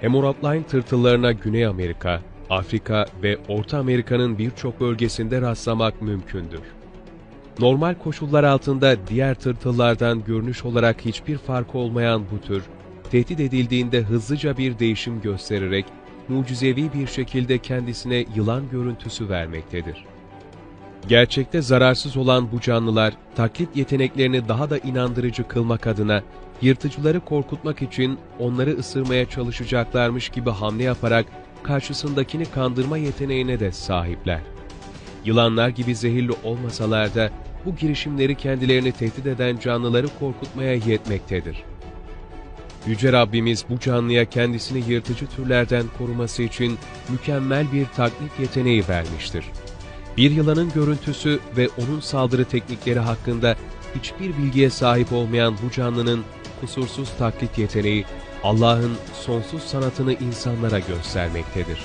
Hemorrhapline tırtıllarına Güney Amerika, Afrika ve Orta Amerika'nın birçok bölgesinde rastlamak mümkündür. Normal koşullar altında diğer tırtıllardan görünüş olarak hiçbir farkı olmayan bu tür, tehdit edildiğinde hızlıca bir değişim göstererek mucizevi bir şekilde kendisine yılan görüntüsü vermektedir. Gerçekte zararsız olan bu canlılar, taklit yeteneklerini daha da inandırıcı kılmak adına, yırtıcıları korkutmak için onları ısırmaya çalışacaklarmış gibi hamle yaparak karşısındakini kandırma yeteneğine de sahipler. Yılanlar gibi zehirli olmasalar da bu girişimleri kendilerini tehdit eden canlıları korkutmaya yetmektedir. Yüce Rabbimiz bu canlıya kendisini yırtıcı türlerden koruması için mükemmel bir taklit yeteneği vermiştir. Bir yılanın görüntüsü ve onun saldırı teknikleri hakkında hiçbir bilgiye sahip olmayan bu canlının kusursuz taklit yeteneği Allah'ın sonsuz sanatını insanlara göstermektedir.